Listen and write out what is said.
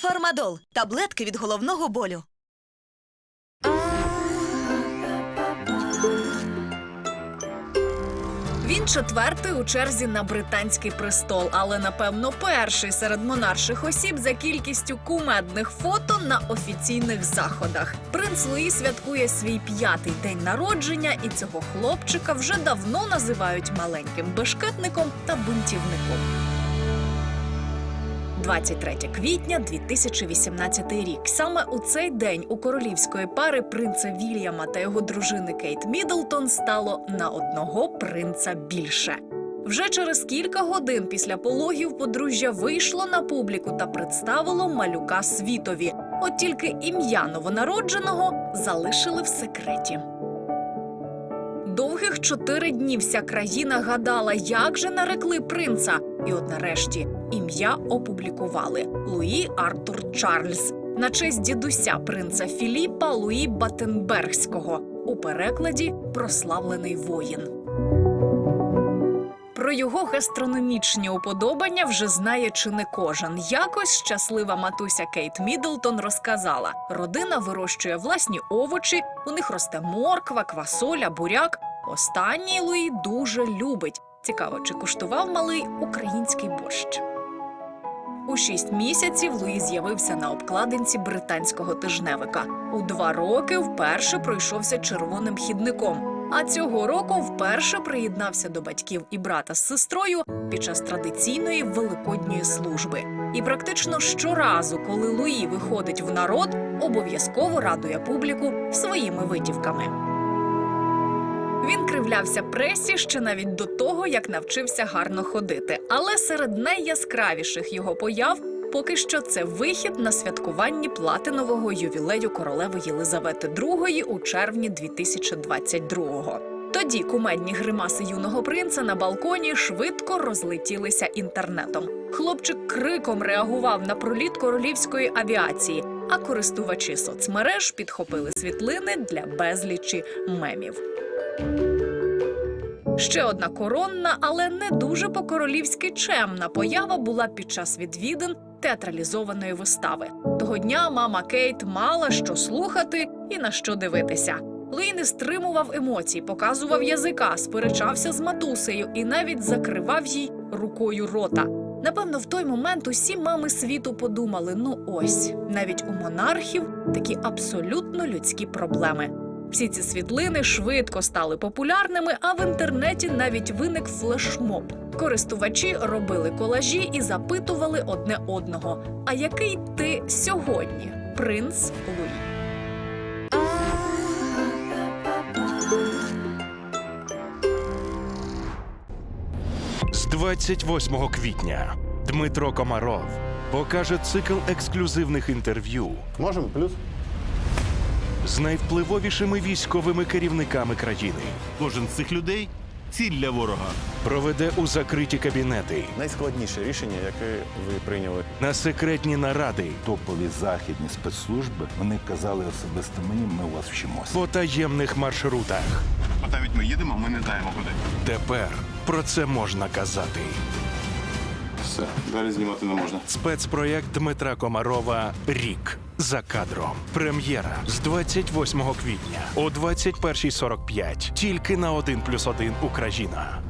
Фармадол таблетки від головного болю. Він четвертий у черзі на британський престол, але напевно перший серед монарших осіб за кількістю кумедних фото на офіційних заходах. Принц Луї святкує свій п'ятий день народження, і цього хлопчика вже давно називають маленьким бешкетником та бунтівником. 23 квітня 2018 рік. Саме у цей день у королівської пари принца Вільяма та його дружини Кейт Міддлтон стало на одного принца більше. Вже через кілька годин після пологів подружжя вийшло на публіку та представило малюка світові. От тільки ім'я новонародженого залишили в секреті. Довгих чотири дні вся країна гадала, як же нарекли принца. І от нарешті ім'я опублікували Луї Артур Чарльз на честь дідуся принца Філіпа Луї Батенбергського у перекладі прославлений воїн. Про його гастрономічні уподобання вже знає чи не кожен. Якось щаслива матуся Кейт Міддлтон розказала: родина вирощує власні овочі, у них росте морква, квасоля, буряк. Останній Луї дуже любить. Цікаво, чи куштував малий український борщ. У шість місяців Луї з'явився на обкладинці британського тижневика. У два роки вперше пройшовся червоним хідником. А цього року вперше приєднався до батьків і брата з сестрою під час традиційної великодньої служби. І практично щоразу, коли Луї виходить в народ, обов'язково радує публіку своїми витівками. Він кривлявся пресі ще навіть до того, як навчився гарно ходити. Але серед найяскравіших його появ поки що це вихід на святкуванні платинового ювілею королеви Єлизавети II у червні 2022-го. Тоді кумедні гримаси юного принца на балконі швидко розлетілися інтернетом. Хлопчик криком реагував на проліт королівської авіації, а користувачі соцмереж підхопили світлини для безлічі мемів. Ще одна коронна, але не дуже по-королівськи чемна поява була під час відвідин театралізованої вистави. Того дня мама Кейт мала що слухати і на що дивитися. Луї не стримував емоцій, показував язика, сперечався з матусею і навіть закривав їй рукою рота. Напевно, в той момент усі мами світу подумали: ну ось навіть у монархів такі абсолютно людські проблеми. Всі ці світлини швидко стали популярними, а в інтернеті навіть виник флешмоб. Користувачі робили колажі і запитували одне одного: А який ти сьогодні, принц Луї? З 28 квітня Дмитро Комаров покаже цикл ексклюзивних інтерв'ю Можемо плюс? З найвпливовішими військовими керівниками країни. Кожен з цих людей ціль для ворога. Проведе у закриті кабінети Найскладніше рішення, яке ви прийняли. на секретні наради топові західні спецслужби вони казали особисто мені, ми у вас вчимося. по таємних маршрутах. От навіть ми їдемо, ми не знаємо куди. Тепер про це можна казати. Все, далі знімати не можна. Спецпроєкт Дмитра Комарова Рік за кадром. Прем'єра з 28 квітня о 21.45. Тільки на 1+,1 Україна.